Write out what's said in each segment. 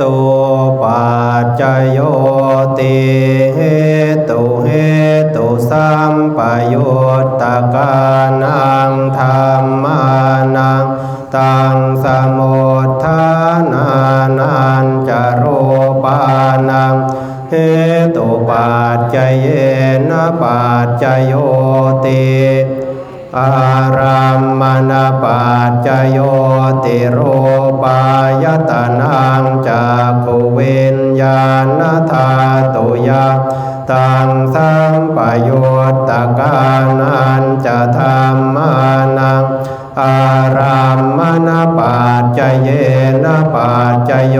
ตุปัจจโยติเหตุเหตุสัมปยุตตะกานังธรรมานังตังสมุทฐานานันจโรปานังเหตุปัจจเยนะปัจจโยติ อารัมมณปัจจโยติโรปายตนังจากขวิญญาณธาตุยาตังสัมปโยุตตกานันจะธรรมานังอารัมมณปัจจเยนะปัจจโย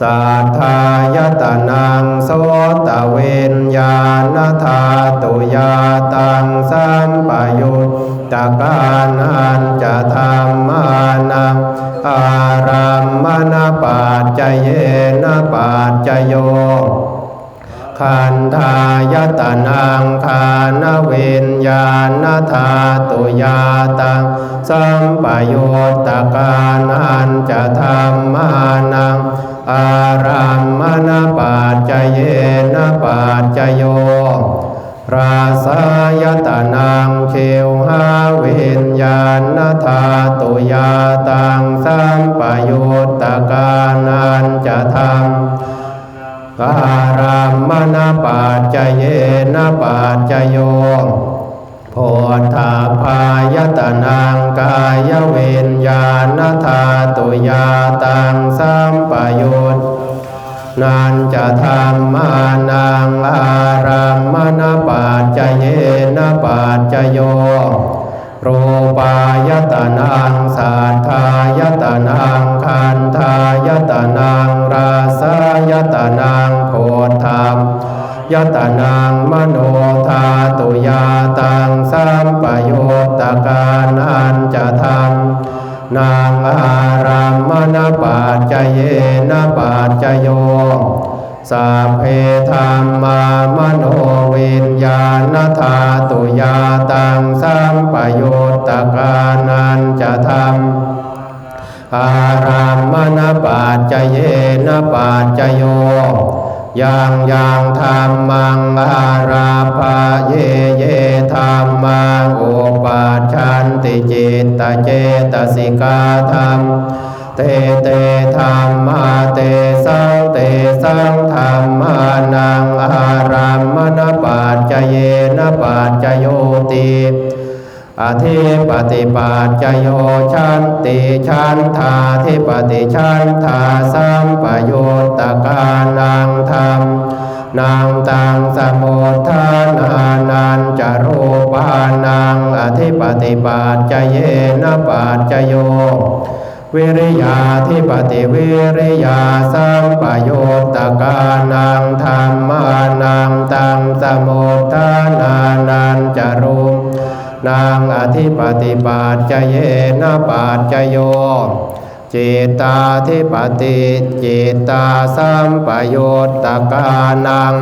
สัทธายตนังโสตเวนญาณธาตุยาตังสัมปยุตตะกานันจะธรรมานังอารัมมณปัจจเยนปัจจโยขันธายตนังคานเวนญาณธาตุยาตังสัมปยุตตะกานันจะธรรมานัง อารัมมณปัจจเยนปัจจโย ราสายตนังเขวหาเวนญาณธาตุยาตังสัมปยุตตกานันจะธรรมการามมณปัจจเยนปัจจโย โพธาพายตนังกายเวนญาณธาตุยาตังสัมปยุตนันจะธรรมานังอารามมณปัจจเยนปัจจโยรูปายตนังสัทธายตนังคันธายตนังราสายตนังโพธาม ยตานังมโนธาตุยาตังสัมปโยุตตการนันจะธรรมนางอารามมณปัจจเยนปัจจโยสัพเพธรรมามโนวิญญาณธาตุยาตังสัมปโยุตตการนันจะธรรมอารามมณปัจจเยนปัจจโย ยังยังธรรมังอาราภาเยเยธรรมังอุปัชชันติจิตตเจตสิกาธรรมเตเตธรรมาเตสังเตสังธรรมานังอารัมมณปัจจเยนปัจโยติ อธิปฏิปัจจโยชันติชันธาธิปฏิชันธาสัมปโยตตกานังธรรมนางตังสมุทานานันจรูปานังอธิปฏิปัจจเยนะปัจจโยวิริยาธิปติวิริยาสัมปโยตตกานังธรรมานังตังสมุทานานันจารุ นางอธิปติปัจจเยนะปัจจโยจิตตาธิปติจิตตาสัมปโยตตกานัง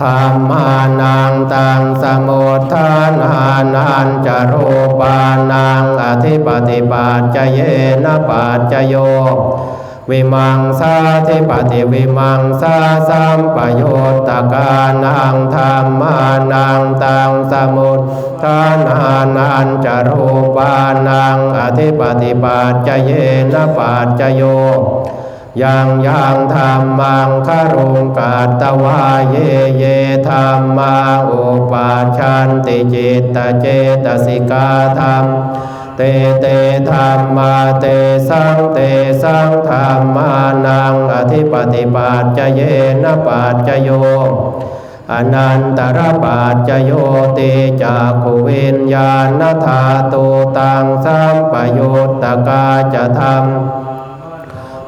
ธรรมานังตังสมุทฐานานันจารูปานังอธิปติปัจจเยนะปัจจโย วิมังสาธิปติวิมังสาสัมปโยตตกานังธรรมานังตังสมุทฐานานันจารูปานังอธิปติปัจจเยนปัจจโยยังยังธรรมังคารุงกาตวาเยเยธรรมาอุปาชันติจิตตเจตสิกาธรรม เตเตธรรมาเตสังเตสังธรรมานังอธิปติปัจเยนะปัจโยอนันตรปัจโยติจากขวิญญาณธาตุตังสัมปโยุตตกาจะธรรม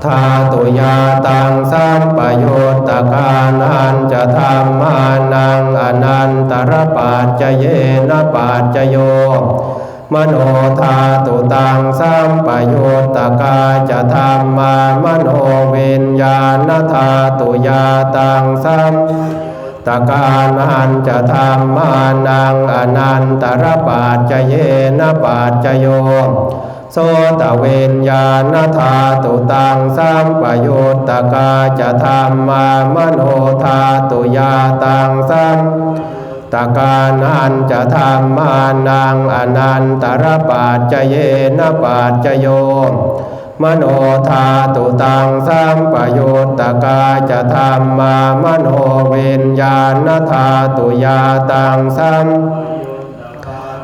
ธาตุยาตังสัมปโยุตตกานันจะธรรมานังอนันตรปัจเยนะปัจจโย มโนธาตุตังสัมปโยตตกาจะธรรมามโนวิญญาณธาตุยาตังสัมตการนันจะธรรมานังอนันตรปัจเยนปัจโยโสตเวนญาณธาตุตังสัมปโยตตกาจะธรรมามโนธาตุยาตังสัม ตกานันจะธรรมานังอนันตรปัจเจเยนปัจโยมโนธาตุตังสัมปโยุตตกาจะธรรมามโนเวนญาณธาตุยาตังสัม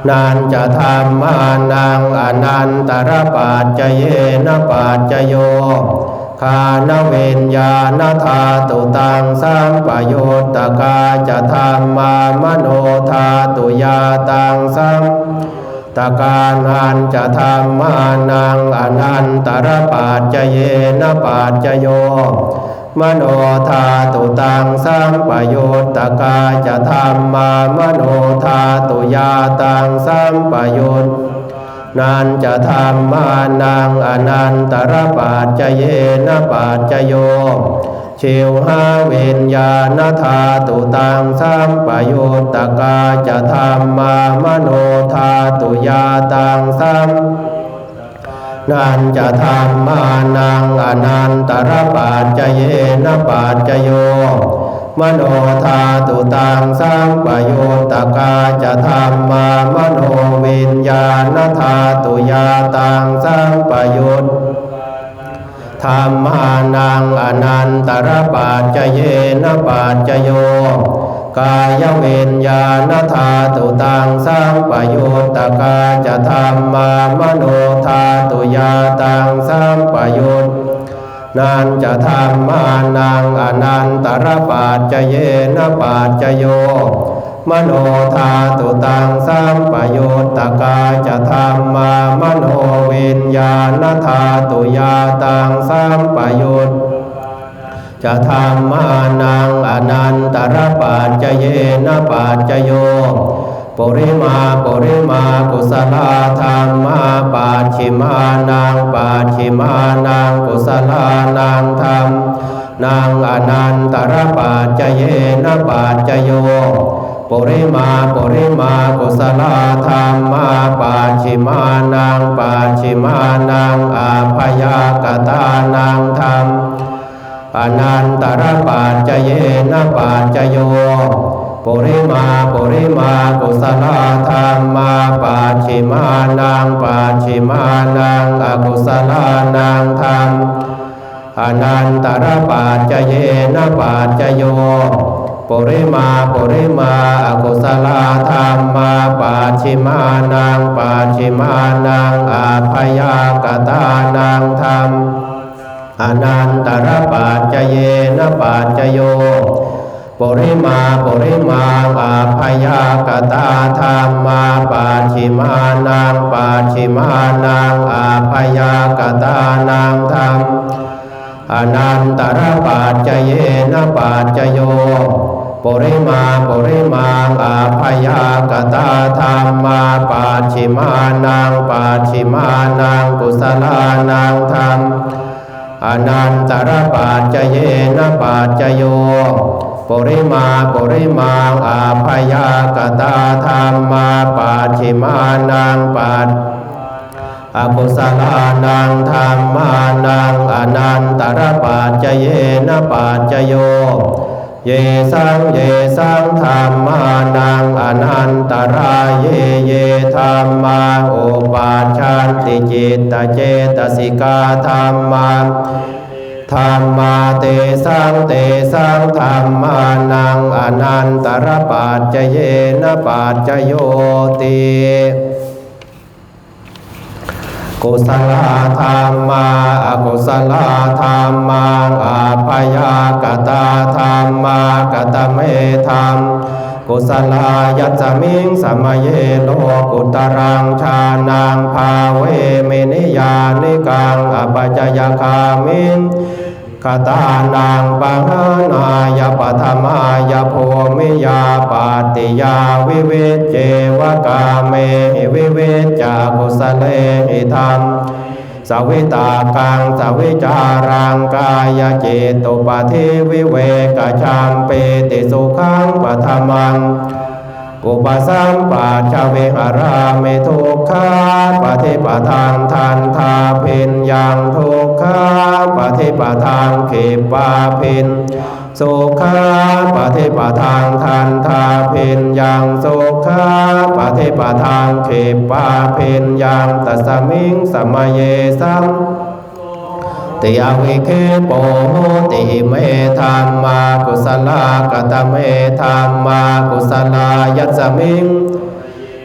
นันจะธรรมานังอนันตรปัจเจเยนปัจจโย คานเวนญาณธาตุตังสัมปโยตตกาจะธรรมามโนธาตุยาตังสัมตกานันจะธรรมานังอนันตรปัจเจเยนปัจโย มโนธาตุตังสัมปโยุตตกาจะธรรมามโนธาตุยาตังสัมปโยุต นันจะธรรมานังอนันตรปัจเจเยนะปัจจโยชิวหาเวิญญาณธาตุตังสัมปโยุตตกาจะธรรมามโนธาตุยาตังสัมนันจะธรรมานังอนันตรปัจเจเยนะปัจจโย มโนธาตุตังสัมประโยุตตกาจะธรรมามโนวิญญาณธาตุยาตังสัมประโยุตธรรมานังอนันตรปัจเจเยนปัจจโย กายเวญญาณธาตุตังสัมประโยุตตกาจะธรรมามโนธาตุยาตังสัมประโยุตนั นจะธรรมานังอนันตรปัจเจเยนะปัจจโย มโนธาตุตังสัมประโยุตตกาจะธรรมามโนวิญญาณธาตุยาตังสัมประโยุตจะธรรมานังอนันตรปัจเจเยนะปัจจโย ปุริมาปุริมากุศลธรรมาปัจฉิมานังปัจฉิมานังกุศลานังธรรมนางอนันตระปัจเจเยนะปัจโยปุริมาปุริมากุศลธรรมาปัจฉิมานังปัจฉิมานังอาภยากตานังธรรมอนันตระปัจเจเยนะปัจจโย ปุริมาปุริมากุศลาธรรมาปัจฉิมานังปัจฉิมานังอกุศลานังธรรมอนันตรปัจเจเยนะปัจจโยปุริมาปุริมาอกุศลาธรรมาปัจฉิมานังปัจฉิมานังอาภยากตานังธรรมอนันตรปัจเจเยนะปัจจโย ปุริมาปุริมาอาภยากตาธรรมาปัจฉิมานังปัจฉิมานังอาภยากตานังธรรมอนันตรปัจเจเยนะปัจจโยปุริมาปุริมาอาภยากตาธรรมาปัจฉิมานังปัจฉิมานังกุศลานังธรรมอนันตรปัจเจเยนะปัจจโย ปุริมาปุริมาอาภยากตาธรรมาปัจฉิมานังปัจอกุศลานังธรรมานังอนันตระปัจเจเยนะปัจจโย เยสังเยสังธรรมานังอนันตรายเยเยธรรมาโอปาชันติจิตตเจตสิกาธรรมา ธรรมาเตสังเตสังธรรมานังอนันตรปัจเจเยนะปัจจโยติกุศลธรรมาอกุศลธรรมังอาภยากตาธรรมากตเมธรรมกุศลายัสมิงสมเยโลกุตรังชานังภาเวเมนิยานิกังอปจจยคามิง กตานังปังนายปัทมายโพมิยาปาติยาวิเวเจวกาเมวิเวจากุสเลหิธรรมสวิตากังสวิจารังกายเจตุปะทิวิเวกชัมเปติสุขังปัทมัง อุปสัมปาชเวหารามิทุกขาปฏิปทานทันทาพินยังทุกขาปฏิปทานเขปาพินสุขาปฏิปทานทันทาพินยังสุขาปฏิปทานเขปาพินยังตัสมิงสมเยสัม ติอวิเคโปโหติเมธรรมากุศลากตเมธรรมากุศลายัสมิง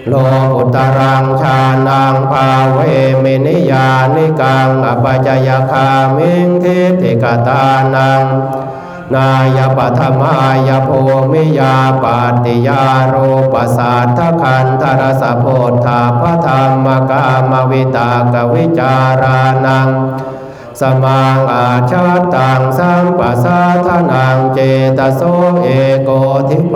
โลกุตรังชานังภาเวมินิยานิกังอปัจยคามิงทิฏฐิกตานังนายปัทมายโพมิยาปาติยาโรปสัทคันธรสะโพธาพธรรมกามวิตากวิจารานัง สมังอาชาตังสัมปัสสะทานังเจตโสเอโกทิป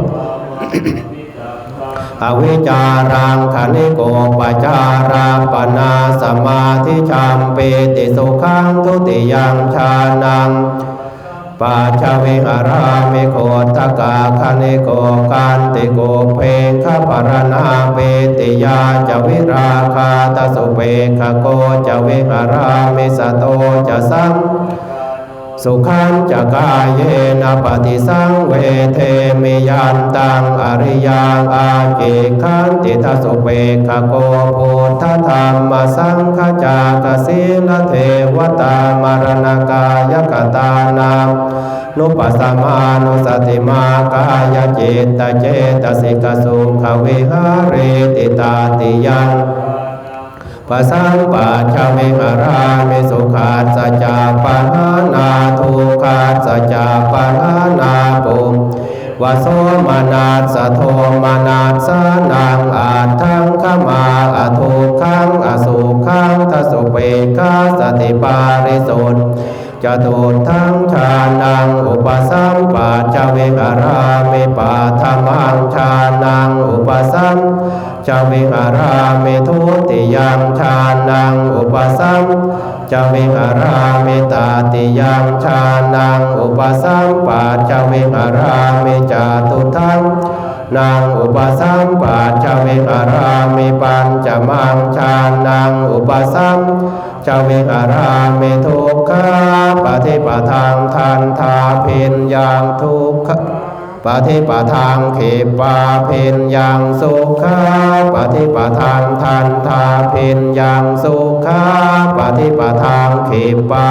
อวิจารังคณิโกปจาราปนาสมาธิชัมเปติสุขังทุติยังชานัง ปัจจวิหารามิโคตกาคณิโกกันติโกเพงขปรณาเปติยาจวิราคาตสุเปขโกจวิหารามิสโตจะสัง สุขันจะกายเยนะปฏิสังเวเทมิยันตังอริยังอาเกขันติทัสสุเปขโกพุทธธรรมสังฆจากสิลเทวตามรณกายกตานังนุปัสสมานุสติมากายเจตเจตสิกสุขวิหาเรติตาติยัง ปะสังปัจจเมหารามิสุขาสจจาปานานาทุขาสจจาปานานาปุมวาโสมานาสะโทมานาสานังอาทังขมาอทุขังอสุขังทสุเปกาสติปาริสุทธ จตุทังชานังอุปสัมปัจเวหารามิปาธรรมังชานังอุปสัมจาวิหารามิทุติยังชานังอุปสัมจาวิหารามิตาติยังชานังอุปสัมปัจจาวิหารามิจาตุทังนางอุปสัมปัจจาวิหารามิปัญจมังชานังอุปสัม จาวิหารามทุกขาปฏิปทางทันทาเพินยังทุกขปฏิปทางเขปาเพนยังสุขาปฏิปทางทันทาเพนยังสุขาปฏิปทางเขปา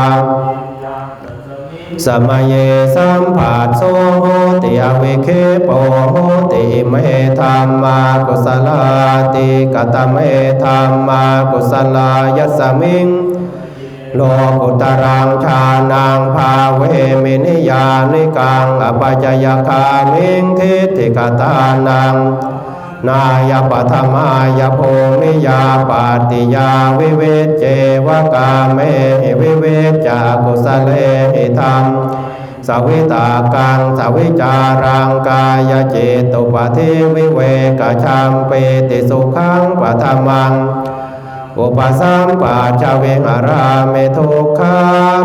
สมัยสัมผัสโสโหติอวิเคปโหติเมธรรมากุศลาติกตเมธรรมากุศลายัสมิงโลกุตรังชานังภาเวมินิยานิกังอปัจจยคามิงทิฏฐิกตานัง นายปัทมายโพมิยาปาติยาวิเวเจวกาเมหิวิเวจากุสเลหิธรรมสวิตากังสวิจารังกายเจตุปทิวิเวกชัมเปติสุขังปะธรรมังอุปสัมปัจจเวหารามิทุกขา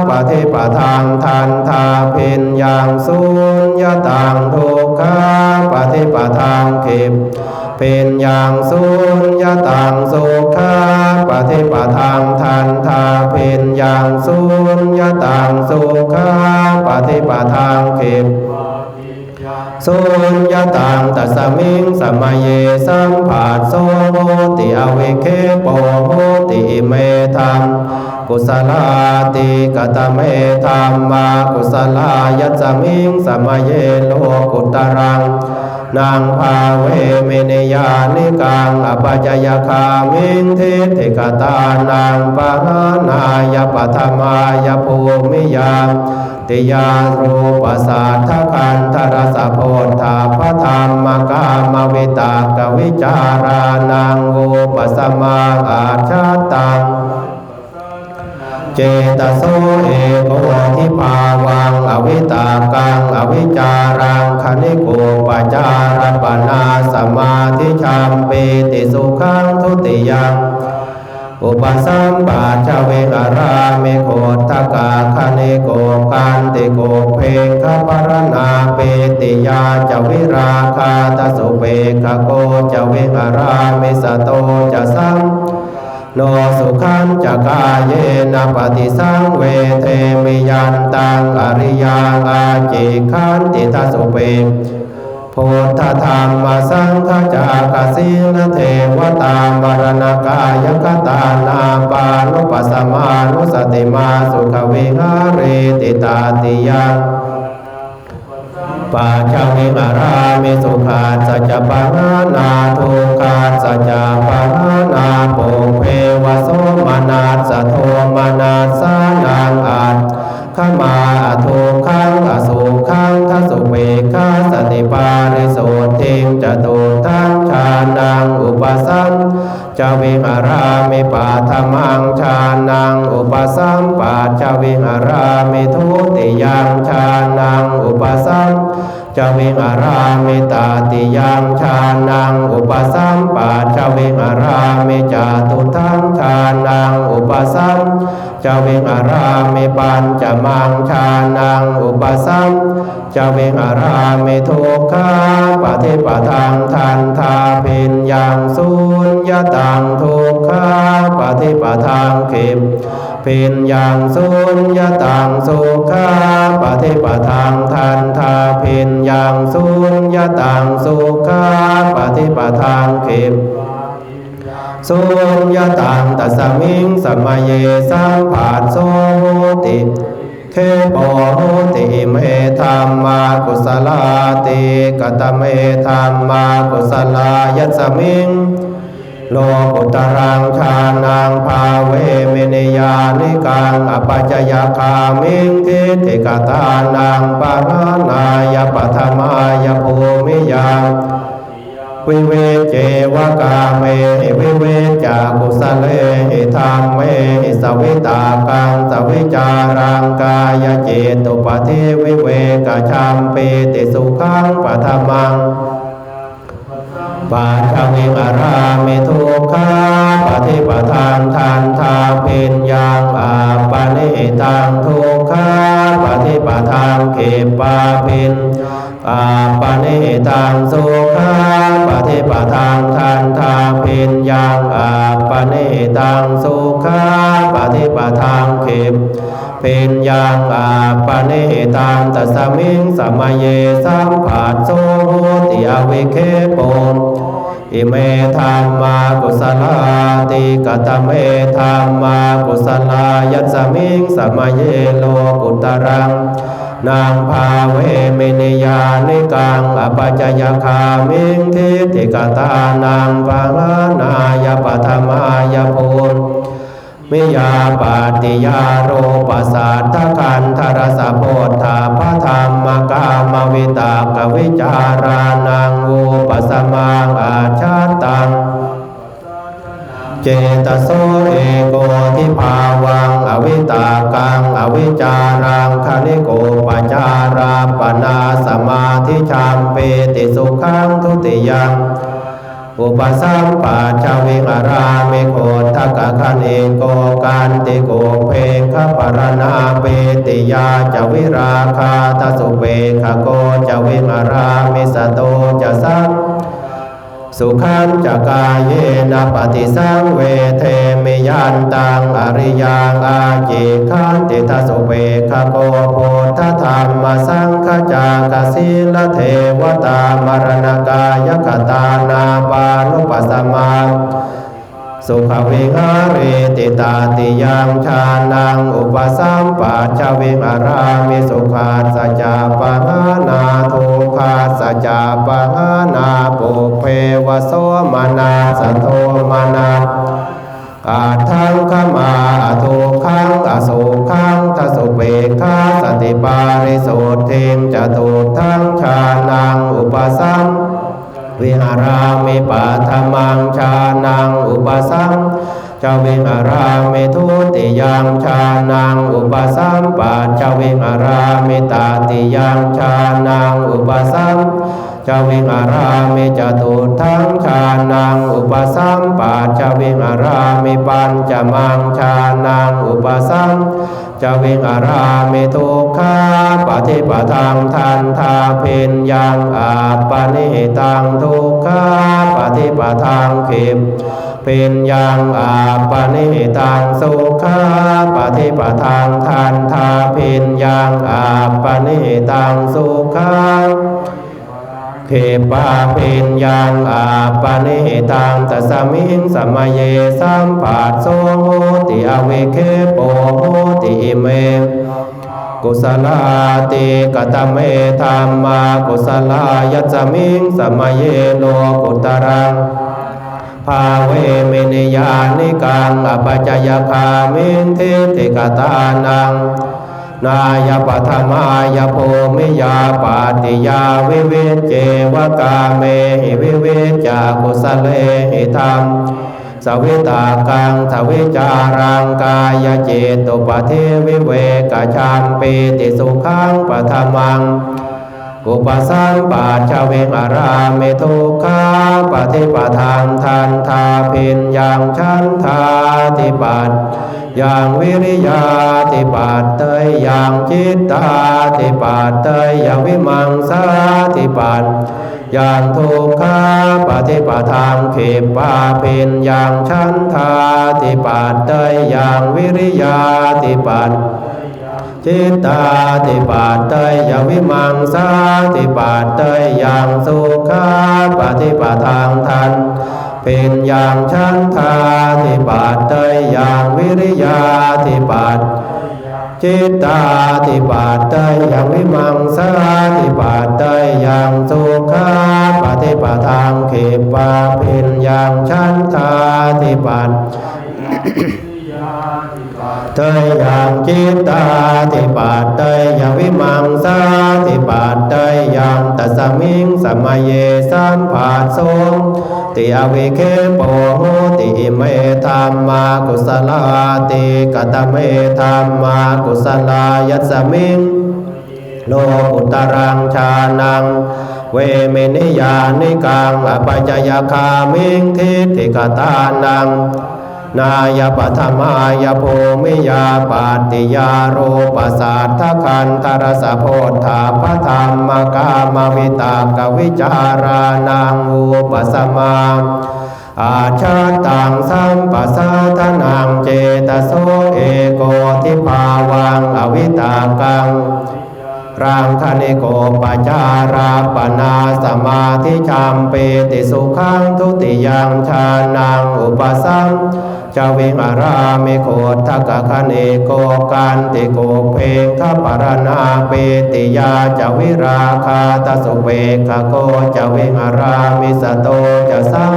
ปฏิปทางทันทาพินยังสุญญตังทุกขาปฏิปทางเขิป เป็นอย่างสุญญตังสุขาปฏิปทางทันทาเป็นอย่างสุญญตังสุขาปฏิปทางขิปสุญญตังตัสสมิงสมัยเยสัมผัสโสโหติอเวเคโปโหติเมธรรมกุศลาติกตเมธรรมากุศลายัสสมิงสมัยเยโลกุตรัง นางภาเวเมเนยานิกังอปัจจยคามิงทิฏฐิกตานังปหานายปัทมายภูมิยาติยารูปสัทธคันธรสะโพธาพระธรรมกามวิตากวิจารานังอุปสมาอาชาตัง เจตโสเอกโวทิภาวังอวิตากังอวิจารังคณิโกปจารปนาสมาธิชัมเปติสุขังทุติยังอุปสัมปาชเวหารามิโคตกาคเนโกกันติโกเพคปรณาเปติยาจวิราคาตสุเปคโกจเวหารามิสโตจะสัม โนสุขันจักายเยนะปฏิสังเวเทมิยันตังอริยังอาจิขันติทัสุเปพุทธธรรมสังฆจากสินเทวตามรณกายกตานาปานุปัสมานุสติมาสุขวิหาเรติตาติยัง ปาชาวิมารามิสุขาสัจปานานาทุกขาสัจปานานาปุเพวะโสมานาสโทมานาสานังอัตขมาอทุขังอสุขังทัสุเวคาสติปาริโสทิงจตุทังชานังอุปสัม จาวิหารามิปาธมังชานังอุปสัมปาจาวิหารามิทุติยังชานังอุปสัมจาวิหารามิตาติยัง จาวิหารามิจาตุทังชานังอุปสัมจาวิหารามิปัญจมังชานังอุปสัมจาวิหารามิทุกขาปฏิปทังทันทาพินยังสุญญตังทุกขาปฏิปทังขิมพินยังสุญญตังสุขาปฏิปทังทันทาพินยังสุญญตังสุขาปฏิปทังขิม สุญญตังตัสสมิงสมัยเยสัมผัสโสติเคปโหติเมธรรมากุสลาติกตเมธรรมากุสลายัสมิงโลกุตรังชานังภาเวเมนยานิกังอปัจจยคามิงทิฏฐิกตานังปารานายปัทมายภูมิยัง วิเวเจวกาเมวิเวจากุสเลธรรมเมสวิตากังสวิจารังกายเจตุปฏิวิเวกชัมปีติสุขังปัทมังปาชาวิมารามิทุกขาปฏิปทานทานทาพินยังอาปานิตังทุกขาปฏิปทานเขปาพิน อาปานิตังสุขาปฏิปทานทานทาพินยังอาปานิตังสุขาปฏิปทานเขปเป็นยังอาปานิตังตัสสมิงสมัยเยสัมผัสโสโหติอวิเคปนอิเมธรรมากุสลาติกตเมธรรมากุสลายัสสมิงสมัยเยโลกุตรัง นางภาเวเมนิยานิกังอปัจจยคามิงทิฏฐิกตานางภางานายปัทมายภูนมิยาปาติยาโรปสัทธคันธรสะโพธาพระธรรมกามวิตากวิจารานังอุปสมังอาชาตัง เจตโสเอโกทิภาวัง อวิตากัง อวิจารังคณิโกปัจาราปนาสมาธิชามเปติสุขังทุติยังอุปสัมปาชาวิหารามิโคทักะคะเนโกกันติโกเพคปรณาเปติยาจวิราคาตสุเปขโกจวิหารามิสโตจะสัง สุขันจกายเยนะปฏิสังเวเทมิยันตังอริยังอาจิขันติทัสสุเปคโกโพธธรรมสังฆจากสิลเทวตามรณกายกตานาปานุปัสสมา สุขวิหาเรติตาติยังชานังอุปสัมปาชวิหารามิสุขาสัจจาปหานาทุขาสัจจาปหานาปุเพวะโสมานาสโทมานาอาทังขมาอทุกขังอสุขังทสุเบขาสติปาริโสเทงจตุทังชานังอุปสัมวิหารา ปาทมังชานังอุปสัมจาวิหารามิทุติยังชานังอุปสัมปัจจวิหารามิตาติยังชานังอุปสัมป จาวิงอารามิจตุทังชานังอุปสัมปาจาวิงอารามิปัญจมังชานังอุปสัมจาวิงอารามิทุกขาปฏิปทังทันทาเพนยังอาปนิตังทุกขาปฏิปทังเข็มเป็นยังอาปนิตังสุขาปฏิปทังทันทาเพนยังอาปนิตังสุขา เขปาเป็นยังอาปนิตังตัสสมิงสมมาเยสัมปัสโสโหติอเวเคโปโหติเมกุศลาติกตเมธรรมากุศลายัจมิงสมเยโลกุตรังภาเวเมนิยานิกังอปัจจยคามิงทิติกตานัง นายปัทมายโพมิยาปาติยาวิเวจเจวกาเมหิวิเวจากุสเลหิธรรมสวิตากังสวิจารังกายเจตุปเทวิเวกชามปีติสุขังปทมัง อุปสัมปาชเวงอารามิทุกขาปฏิปทานทันทาพินยังชันทาติปัตอย่างวิริยาติปัตเตยอย่างจิตตาติปัตเตยอย่างวิมังสาติปัตอย่างทุกขาปฏิปทานเขปาพินอย่างชันทาติปัตเตยอย่างวิริยาติปัตจิ ตตาติปาเตยยังวิมังสาติปาเตยยังสุขาปฏิปทางทันเป็นอย่างชันทาติปาเตยอย่างวิริยาติปาจิตตาติปาเตยยังวิมังสาติปาเตยยังสุขาปฏิปทางเขปาเป็นอย่างชันทาติปา เตยยังจิตตาติปาเตยยังวิมังสาติปาเตยยังตัสมิงสมมาเยสัมภาสงติอวิเคปโหติเมธรรมากุศลาติกตเมธรรมากุศลายัสมิงโลกุตรังชานังเวเมนิยานิกังอปัจจยคามิงทิฏฐิกตานัง นายปัทมายโพมิยาปาติยาโรปสัทธคันตรสะโพธาพธรรมกามวิตากวิจารานังอุปสมาอาชาตังสัมปัสสะทนังเจตโสเอโกทิภาวังอวิตากัง รังคณิโกปจาราปนาสมาธิชามเปติสุขังทุติยังชานังอุปสัมจวิงอารามิโคทกะเนโกกันติโกเพงขปรณาเปติยาจวิราคาตสุเวคโกจวิงอารามิสโตจะสัง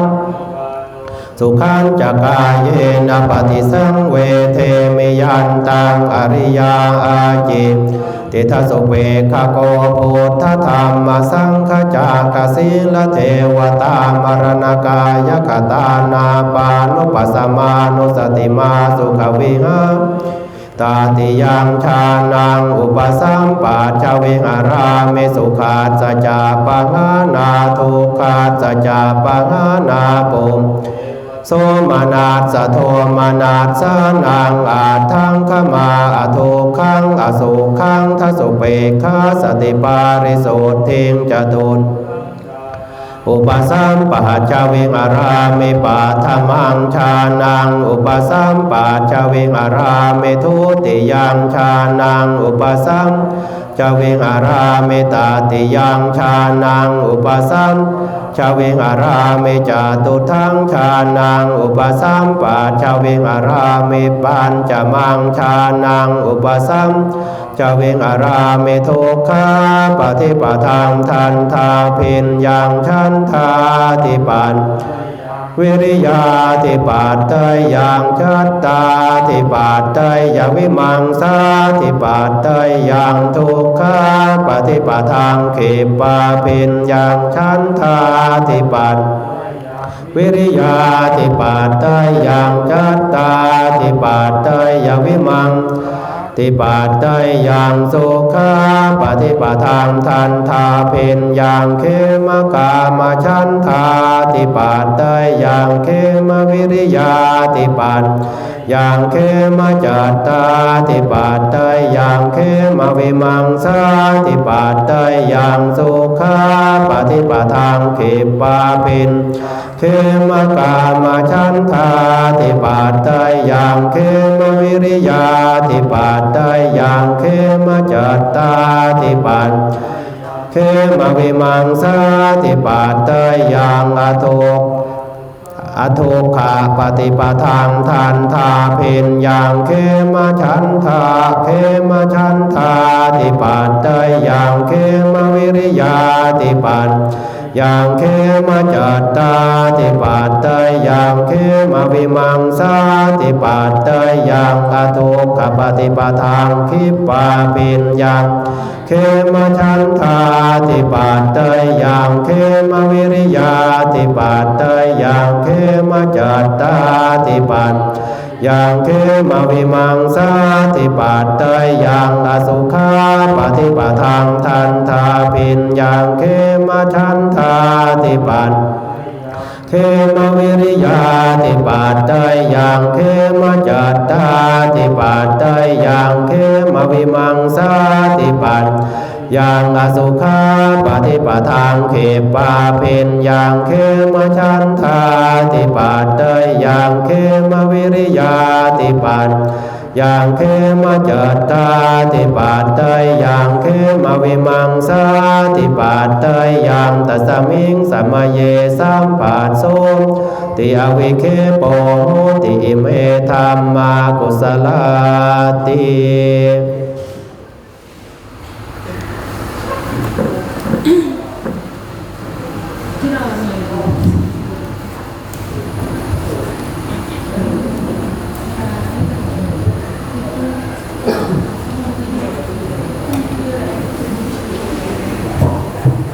สุขันจักายเยนปฏิสังเวเทมิยันตังอริยาอาจิ ติทัสสุเวคโกพุทธธรรมสังฆจากสิลเทวตามรณกายกตานาปานุปัสสมานุสติมาสุขวิหาตาติยังชานังอุปสัมปาชเวงอารามิสุขาสจาปังานาทุกขาสจาปังานาปุม โสมานาสะโทมานาสานังอาทังขมาอโทขังอสุขังทสุเปคาสติปาริโสทิงจตุนอุปสัมปะจาวิงอารามิปาธมังชานัง อุปสัมปะจาวิงอารามิทุติยังชานัง อุปสัม จาวิงอารามิตาติยังชานังอุปสัมชาวิงอารามิจาตุทังชานังอุปสัมปะชาวิงอารามิปัญจมังชานังอุปสัมจาเวงอารามิทุกขาปฏิปทางทันทาพินยังชันทาติปัน วิริยาติปาตเตยยังชัตตาติปาตเตยยังวิมังสาติปาตเตยยังทุกขาปฏิปทางเขปาพินอยังชันทาติปันวิริยาติปาตเตยยังจัตตาติปาตเตยยังวิมังสา ฏิบัติได้อย่างสุขาปฏิปทานทันทาเป็นอย่างเขมกามาชันทาฏิบัติได้อย่างเขมวิริยาฏิบัติอย่างเขมจัตตาฏิบัติได้อย่างเขมวิมังสาฏิบัติได้อย่างสุขาปฏิปทานเขปาเป็น เขมกามาชันทาฏิบัตได้อย่างเขมวิริยาฏิบัตได้อย่างเขมจัตตาฏิบัตเขมวิมังสาฏิบัตได้อย่างอทุกอทุกขาปฏิปทานทานทาเพนอย่างเคมาชันทาเคมาชันทาติปัตเตยอย่างเคมาวิริยาติปัต อย่างเคมาจัตตาติปัตเตยอย่างเคมาวิมังสาติปัตเตยอย่างอทุกขปฏิปทานคิปาปินอย่างเคมาชันทาติปัตเตยอย่างเคมาวิริยาติปัตเตยอย่างเคมาจัตตาติปัต อย่างเคมาวิมังสาติปัตเตยอย่างอสุขาปฏิปทานทันทาปินอย่างเคมาชันทาติปัตเคมวิริยาติปัตเตยอย่างเคมจัตตาติปัตเตยอย่างเคมวิมังสาติปัต ย่างอสุขาปฏิปทานเขปาเพนอย่างเคมชันทาติปัตเตยอย่างเคมวิริยาติปัตอย่างเคมเจตตาติปัตเตยอย่างเคมวิมังสาติปัตเตยอย่างตัสมิงสัมมาเยสัมปัสโสติอวิเคโปโหติอิเมธรรมากุสลาติ